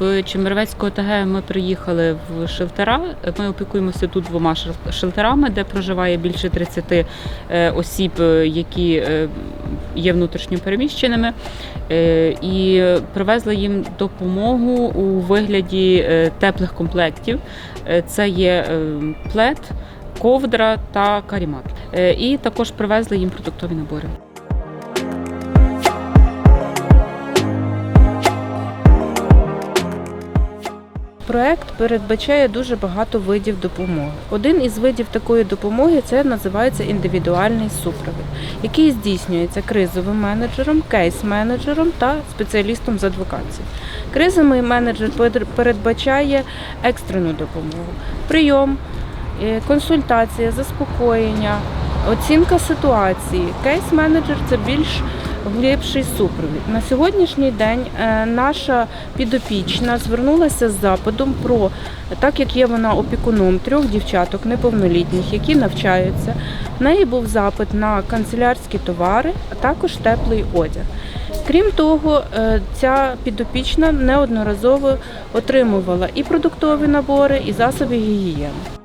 В Чемеровецьку ОТГ ми приїхали в шелтера. Ми опікуємося тут двома шел- шелтерами, де проживає більше 30 е, осіб, е, які е, є внутрішньо переміщеними. І привезли їм допомогу у вигляді теплих комплектів. Це є плед, ковдра та карімат. І також привезли їм продуктові набори. Проект передбачає дуже багато видів допомоги. Один із видів такої допомоги це називається індивідуальний супровід, який здійснюється кризовим менеджером, кейс-менеджером та спеціалістом з адвокації. Кризовий менеджер передбачає екстрену допомогу, прийом, е, консультація, заспокоєння, оцінка ситуації. Кейс-менеджер це більш глибший супровід. На сьогоднішній день е, наша підопічна звернулася з запитом про так як є вона опікуном трьох дівчаток неповнолітніх, які навчаються. В неї був запит на канцелярські товари, а також теплий одяг. Крім того, е, ця підопічна неодноразово отримувала і продуктові набори, і засоби гігієни.